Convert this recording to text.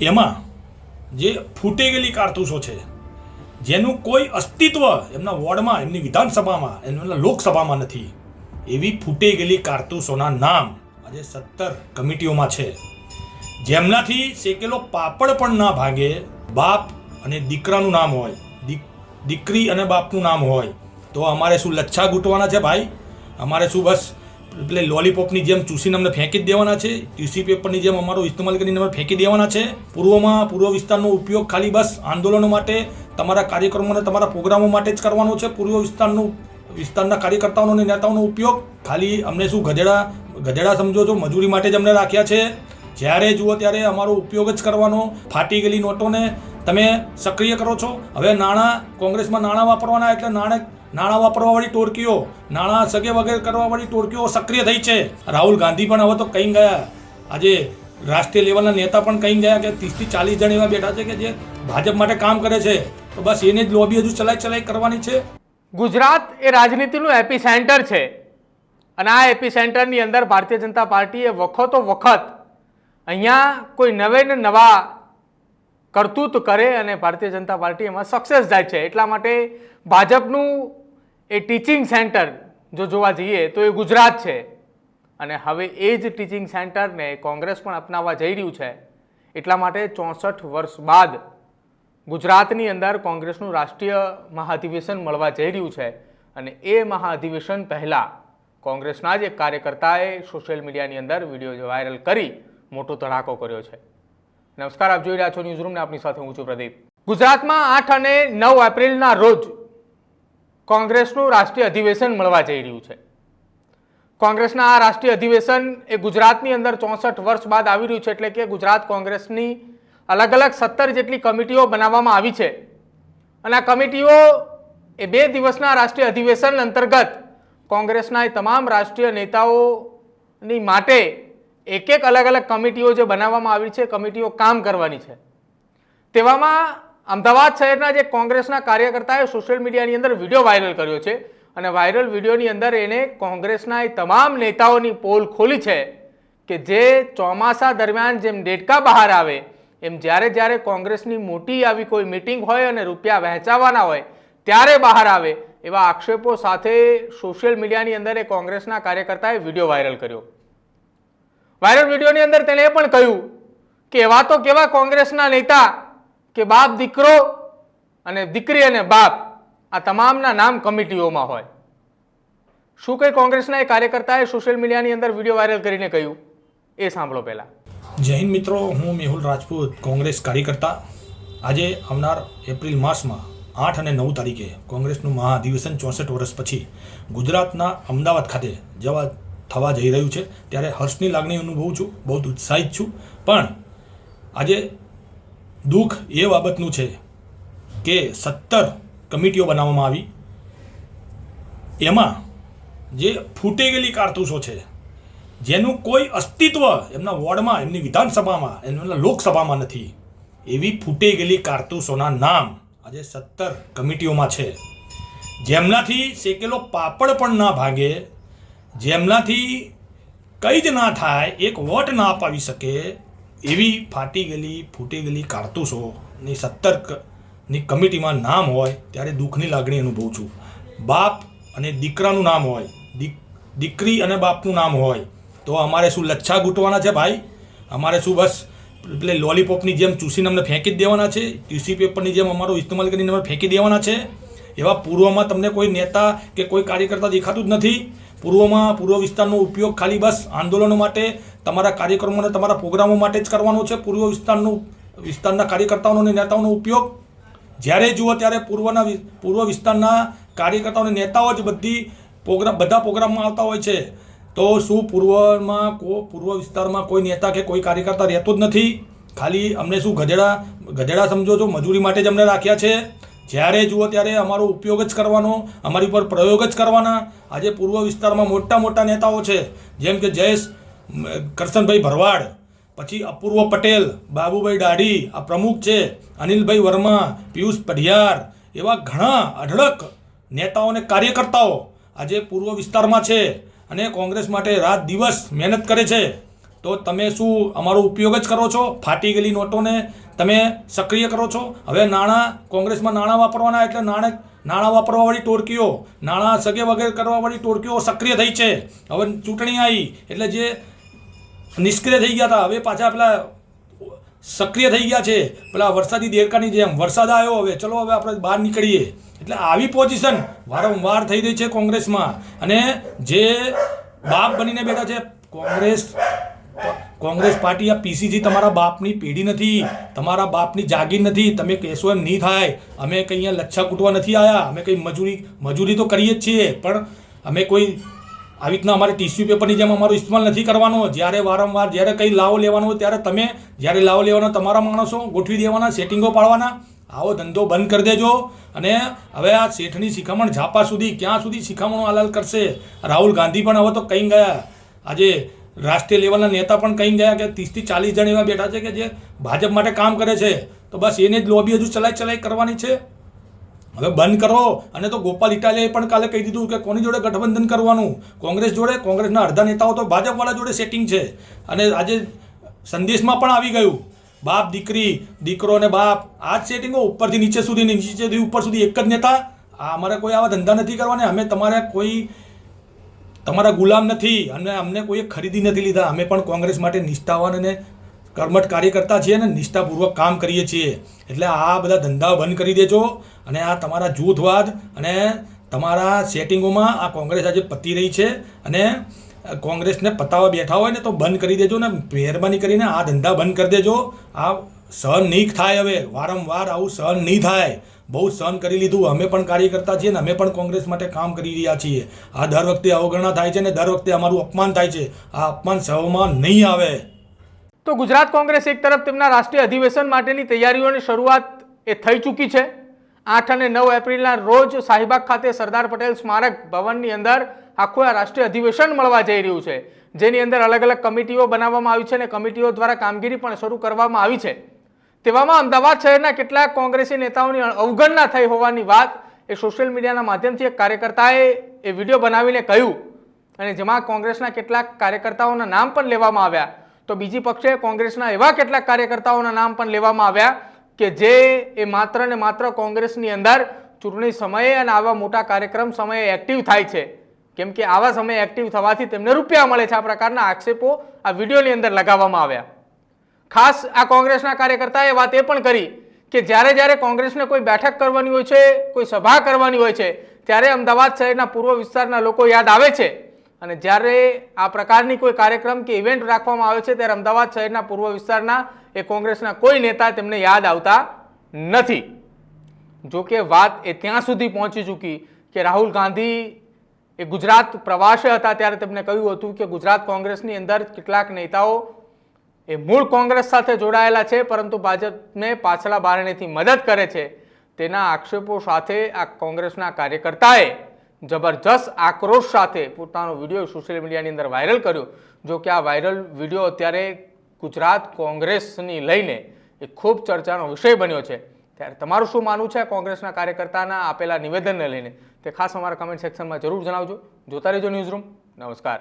એમાં જે ફૂટી ગયેલી કારતૂસો છે, જેનું કોઈ અસ્તિત્વ એમના વોર્ડમાં, એમની વિધાનસભામાં, એમના લોકસભામાં નથી. એવી ફૂટી ગયેલી કારતૂસોના નામ આજે સત્તર કમિટીઓમાં છે. જેમનાથી શેકેલો પાપડ પણ ના ભાગે, બાપ અને દીકરાનું નામ હોય દીક- દીકરી અને બાપનું નામ હોય, તો અમારે શું લચ્છા ગૂંટવાના છે ભાઈ? અમારે શું બસ એટલે લોલીપોપની જેમ ચૂસીને અમને ફેંકી જ દેવાના છે. ટીસી પેપરની જેમ અમારો ઇસ્તેમાલ કરીને અમે ફેંકી દેવાના છે. પૂર્વમાં પૂર્વ વિસ્તારનો ઉપયોગ ખાલી બસ આંદોલનો માટે, તમારા કાર્યક્રમો અને તમારા પ્રોગ્રામો માટે જ કરવાનો છે. પૂર્વ વિસ્તારનું, વિસ્તારના કાર્યકર્તાઓનો અને નેતાઓનો ઉપયોગ ખાલી અમને શું ગધેડા ગધેડા સમજો છો, મજૂરી માટે જ અમને રાખ્યા છે. જ્યારે જુઓ ત્યારે અમારો ઉપયોગ જ કરવાનો ફાટી ગયેલી નોટોને તમે સક્રિય કરો છો. હવે નાણાં કોંગ્રેસમાં નાણાં વાપરવાના એટલે નાણાં નાણાં વાપરવાવાળી ટોળકીઓ, નાણાં સગે વગેરે કરવાવાળી ટોળકીઓ સક્રિય થઈ છે. રાહુલ ગાંધી પણ હવે તો કહી ગયા. આજે રાષ્ટ્રીય લેવલના નેતા પણ કહી ગયા કે ત્રીસથી ચાલીસ જણ એવા બેઠા છે કે જે ભાજપ માટે કામ કરે છે. તો બસ એને જ લોબી હજુ ચલાઈ ચલાઈ કરવાની છે. ગુજરાત એ રાજનીતિનું એપી સેન્ટર છે. અને આ એપી સેન્ટરની અંદર ભારતીય જનતા પાર્ટીએ વખતો વખત અહીંયા કોઈ નવે ને નવા કરતૂત કરે અને ભારતીય જનતા પાર્ટી એમાં સક્સેસ જાય છે. એટલા માટે ભાજપનું એ ટીચિંગ સેન્ટર જો જોવા જઈએ તો એ ગુજરાત છે. અને હવે એ જ ટીચિંગ સેન્ટરને કોંગ્રેસ પણ અપનાવવા જઈ રહ્યું છે. એટલા માટે ચોસઠ વર્ષ બાદ ગુજરાતની અંદર કોંગ્રેસનું રાષ્ટ્રીય મહાઅધિવેશન મળવા જઈ રહ્યું છે. અને એ મહાઅધિવેશન પહેલાં કોંગ્રેસના જ એક કાર્યકર્તાએ સોશિયલ મીડિયાની અંદર વીડિયો વાયરલ કરી મોટો ધડાકો કર્યો છે. નમસ્કાર, આપ જોઈ રહ્યા છો ન્યૂઝ રૂમને આપની સાથે હું છું પ્રદીપ. ગુજરાતમાં આઠ અને નવ એપ્રિલના રોજ કોંગ્રેસનું રાષ્ટ્રીય અધિવેશન મળવા જઈ રહ્યું છે. કોંગ્રેસના આ રાષ્ટ્રીય અધિવેશન એ ગુજરાતની અંદર ચોસઠ વર્ષ બાદ આવી રહ્યું છે એટલે કે ગુજરાત કોંગ્રેસની અલગ અલગ સત્તર જેટલી કમિટીઓ બનાવવામાં આવી છે. અને આ કમિટીઓ એ બે દિવસના રાષ્ટ્રીય અધિવેશન અંતર્ગત કોંગ્રેસના એ તમામ રાષ્ટ્રીય નેતાઓની માટે એક એક અલગ અલગ કમિટીઓ જે બનાવવામાં આવી છે, કમિટીઓ કામ કરવાની છે. તેવામાં અમદાવાદ શહેરના જે કોંગ્રેસના કાર્યકર્તાએ સોશિયલ મીડિયાની અંદર વીડિયો વાયરલ કર્યો છે અને વાયરલ વિડીયોની અંદર એણે કોંગ્રેસના એ તમામ નેતાઓની પોલ ખોલી છે કે જે ચોમાસા દરમિયાન જેમ ડેટકા બહાર આવે, એમ જ્યારે જ્યારે કોંગ્રેસની મોટી આવી કોઈ મિટિંગ હોય અને રૂપિયા વહેંચાવાના હોય, ત્યારે બહાર આવે એવા આક્ષેપો સાથે સોશિયલ મીડિયાની અંદર એ કોંગ્રેસના કાર્યકર્તાએ વીડિયો વાયરલ કર્યો. વાયરલ વિડીયોની અંદર તેણે એ પણ કહ્યું કે એવા તો કેવા કોંગ્રેસના નેતા કે બાપ દીકરો અને દીકરી અને બાપ આ તમામના નામ કમિટીઓમાં હોય. શું કંઈ કોંગ્રેસના એ કાર્યકર્તાએ સોશિયલ મીડિયાની અંદર વીડિયો વાયરલ કરીને કહ્યું? એ સાંભળો પહેલાં. હિન્દ મિત્રો, હું મેહુલ રાજપૂત, કોંગ્રેસ કાર્યકર્તા. આજે આવનાર એપ્રિલ માસમાં આઠ અને નવ તારીખે કોંગ્રેસનું મહાધિવેશન ચોસઠ વર્ષ પછી ગુજરાતના અમદાવાદ ખાતે જવા થવા જઈ રહ્યું છે. ત્યારે હર્ષની લાગણી અનુભવું છું. બહુ ઉત્સાહિત છું. પણ આજે દુઃખ એ બાબતનું છે કે સત્તર કમિટીઓ બનાવવામાં આવી. એમાં જે ફૂટી ગયેલી કારતૂસો છે, જેનું કોઈ અસ્તિત્વ એમના વોર્ડમાં, એમની વિધાનસભામાં, એમના લોકસભામાં નથી. એવી ફૂટી ગયેલી કારતૂસોના નામ આજે સત્તર કમિટીઓમાં છે. જેમનાથી શેકેલો પાપડ પણ ના ભાગે જેમનાથી કંઈ જ ના થાય, એક વોટ ના અપાવી શકે, એવી ફાટી ગયેલી, ફૂટી ગયેલી કારતૂસોની સત્તરની કમિટીમાં નામ હોય, ત્યારે દુઃખની લાગણી અનુભવું છું. બાપ અને દીકરાનું નામ હોય દીક દીકરી અને બાપનું નામ હોય, તો અમારે શું લચ્છા ગૂંટવાના છે ભાઈ? અમારે શું બસ, એટલે લોલીપોપની જેમ ચૂસીને અમને ફેંકી જ દેવાના છે? ટીસી પેપરની જેમ અમારો ઇસ્તેમાલ કરીને અમે ફેંકી દેવાના છે? એવા પૂર્વમાં તમને કોઈ નેતા કે કોઈ કાર્યકર્તા દેખાતું જ નથી? પૂર્વમાં પૂર્વ વિસ્તારનો ઉપયોગ ખાલી બસ આંદોલનો માટે, તમારા કાર્યક્રમો અને તમારા પ્રોગ્રામો માટે જ કરવાનો છે. પૂર્વ વિસ્તારનું, વિસ્તારના કાર્યકર્તાઓનો અને નેતાઓનો ઉપયોગ. જ્યારે જુઓ ત્યારે પૂર્વના પૂર્વ વિસ્તારના કાર્યકર્તાઓ અને નેતાઓ જ બધી પ્રોગ્રામ, બધા પ્રોગ્રામમાં આવતા હોય છે. તો શું પૂર્વમાં કો, પૂર્વ વિસ્તારમાં કોઈ નેતા કે કોઈ કાર્યકર્તા રહેતો જ નથી? ખાલી અમને શું ગધેડા ગધેડા સમજો છો? મજૂરી માટે જ અમને રાખ્યા છે? જ્યારે જુઓ ત્યારે અમારો ઉપયોગ જ કરવાનો, અમારી પર પ્રયોગ જ કરવાના. આજે પૂર્વ વિસ્તારમાં મોટા મોટા નેતાઓ છે, જેમ કે જયેશ કરશનભાઈ ભરવાડ, પછી અપૂર્વ પટેલ, બાબુભાઈ દાઢી આ પ્રમુખ છે, અનિલભાઈ વર્મા, પિયુષ પઢિયાર, એવા ઘણા અઢળક નેતાઓ અને કાર્યકર્તાઓ આજે પૂર્વ વિસ્તારમાં છે અને કોંગ્રેસ માટે રાત દિવસ મહેનત કરે છે. તો તમે શું અમારો ઉપયોગ જ કરો છો? ફાટી ગયેલી નોટોને તમે સક્રિય કરો છો? હવે નાણાં કોંગ્રેસમાં નાણાં વાપરવાના એટલે નાણાં નાણાં વાપરવાવાળી ટોળકીઓ, નાણાં સગે વગેરે કરવાવાળી ટોળકીઓ સક્રિય થઈ છે. હવે ચૂંટણી આવી એટલે જે નિષ્ક્રિય થઈ ગયા હતા, હવે પાછા પેલા સક્રિય થઈ ગયા છે. પેલા વરસાદી દેડકાની જેમ વરસાદ આવ્યો, હવે ચલો હવે આપણે બહાર નીકળીએ. એટલે આવી પોઝિશન વારંવાર થઈ રહી છે કોંગ્રેસમાં. અને જે બાપ બનીને બેઠા છે, કોંગ્રેસ કોંગ્રેસ પાર્ટી આ પીસીસી તમારા બાપની પેઢી નથી, તમારા બાપની જાગીર નથી, તમે કહેશો એમ નહીં થાય. અમે કંઈ અહીંયા લચ્છા કૂટવા નથી આવ્યા અમે કંઈ મજૂરી મજૂરી તો કરીએ જ છીએ, પણ અમે કોઈ આવી રીતના અમારે ટીસ્યુ પેપરની જેમ અમારો ઇસ્તેમાલ નથી કરવાનો. જ્યારે વારંવાર જ્યારે કંઈ લાવો લેવાનો હોય ત્યારે તમે જ્યારે લાવો લેવાનો તમારા માણસો ગોઠવી દેવાના, સેટિંગો પાડવાના. આવો ધંધો બંધ કરી દેજો. અને હવે આ શેઠની શિખામણ ઝાપા સુધી, ક્યાં સુધી શિખામણો હાલાલ કરશે? રાહુલ ગાંધી પણ હવે તો કંઈ ગયા. આજે રાષ્ટ્રીય લેવલના નેતા પણ કહી ગયા કે ત્રીસથી ચાલીસ જણ એવા બેઠા છે કે જે ભાજપ માટે કામ કરે છે. તો બસ એને જ લોબી હજુ ચલાઈ ચલાઈ કરવાની છે. હવે બંધ કરો. અને તો ગોપાલ ઇટાલિયાએ પણ કાલે કહી દીધું કે કોની જોડે ગઠબંધન કરવાનું? કોંગ્રેસ જોડે? કોંગ્રેસના અડધા નેતાઓ તો ભાજપવાળા જોડે સેટિંગ છે. અને આજે સંદેશમાં પણ આવી ગયું. બાપ, દીકરી, દીકરો અને બાપ, આ જ સેટિંગો ઉપરથી નીચે સુધી ને નીચેથી ઉપર સુધી એક જ નેતા. આ અમારે કોઈ આવા ધંધા નથી કરવાને. અમે તમારે કોઈ તમારા ગુલામ નથી અને અમને કોઈએ ખરીદી નથી લીધા. અમે પણ કોંગ્રેસ માટે નિષ્ઠાવાન અને કર્મઠ કાર્યકર્તા છીએ અને નિષ્ઠાપૂર્વક કામ કરીએ છીએ. એટલે આ બધા ધંધા બંધ કરી દેજો અને આ તમારા જૂથવાદ અને તમારા સેટિંગોમાં આ કોંગ્રેસ આજે પતી રહી છે અને કોંગ્રેસને પતાવવા બેઠા હોય ને તો બંધ કરી દેજો ને મહેરબાની કરીને આ ધંધા બંધ કરી દેજો. આ સહન નહીં થાય હવે. વારંવાર આવું સહન નહીં થાય. બહુ સહન કરી લીધું. અમે પણ કાર્યકર્તા છીએ ને અમે પણ કોંગ્રેસ માટે કામ કરી રહ્યા છીએ. આ દર વખતે અવગણના થાય છે ને દર વખતે અમારું અપમાન થાય છે. આ અપમાન સહવામાં નહીં આવે. તો ગુજરાત કોંગ્રેસ એક તરફ તેમના રાષ્ટ્રીય અધિવેશન માટેની તૈયારીઓની શરૂઆત એ થઈ ચૂકી છે. આઠ અને નવ એપ્રિલના રોજ શાહીબાગ ખાતે સરદાર પટેલ સ્મારક ભવનની અંદર આખું આ રાષ્ટ્રીય અધિવેશન મળવા જઈ રહ્યું છે. જેની અંદર અલગ અલગ કમિટીઓ બનાવવામાં આવી છે અને કમિટીઓ દ્વારા કામગીરી પણ શરૂ કરવામાં આવી છે. તેવામાં અમદાવાદ શહેરના કેટલાક કોંગ્રેસી નેતાઓની અવગણના થઈ હોવાની વાત એ સોશિયલ મીડિયાના માધ્યમથી એક કાર્યકર્તાએ એ વીડિયો બનાવીને કહ્યું. અને જેમાં કોંગ્રેસના કેટલાક કાર્યકર્તાઓના નામ પણ લેવામાં આવ્યા. તો બીજી પક્ષે કોંગ્રેસના એવા કેટલાક કાર્યકર્તાઓના નામ પણ લેવામાં આવ્યા કે જે એ માત્ર ને માત્ર કોંગ્રેસની અંદર ચૂંટણી સમયે અને આવા મોટા કાર્યક્રમ સમયે એક્ટિવ થાય છે. કેમ કે આવા સમયે એક્ટિવ થવાથી તેમને રૂપિયા મળે છે. આ પ્રકારના આક્ષેપો આ વિડીયોની અંદર લગાવવામાં આવ્યા. ખાસ આ કોંગ્રેસના કાર્યકર્તાએ વાત એ પણ કરી કે જ્યારે જ્યારે કોંગ્રેસને કોઈ બેઠક કરવાની હોય છે, કોઈ સભા કરવાની હોય છે, ત્યારે અમદાવાદ શહેરના પૂર્વ વિસ્તારના લોકો યાદ આવે છે. અને જ્યારે આ પ્રકારની કોઈ કાર્યક્રમ કે ઇવેન્ટ રાખવામાં આવે છે, ત્યારે અમદાવાદ શહેરના પૂર્વ વિસ્તારના એ કોંગ્રેસના કોઈ નેતા તેમને યાદ આવતા નથી. જો કે વાત એ ત્યાં સુધી પહોંચી ચૂકી કે રાહુલ ગાંધી એ ગુજરાત પ્રવાસે હતા ત્યારે તેમણે કહ્યું હતું કે ગુજરાત કોંગ્રેસની અંદર કેટલાક નેતાઓ એ મૂળ કોંગ્રેસ સાથે જોડાયેલા છે, પરંતુ ભાજપને પાછલા બારણેથી મદદ કરે છે. તેના આક્ષેપો સાથે આ કોંગ્રેસના કાર્યકર્તાએ જબરજસ્ત આક્રોશ સાથે પોતાનો વીડિયો સોશિયલ મીડિયાની અંદર વાયરલ કર્યો. જો કે આ વાયરલ વીડિયો અત્યારે ગુજરાત કોંગ્રેસની લઈને એ ખૂબ ચર્ચાનો વિષય બન્યો છે. ત્યારે તમારું શું માનવું છે કોંગ્રેસના કાર્યકર્તાના આપેલા નિવેદનને લઈને? તે ખાસ અમારા કમેન્ટ સેક્શનમાં જરૂર જણાવજો. જોતા રહેજો ન્યૂઝ રૂમ નમસ્કાર.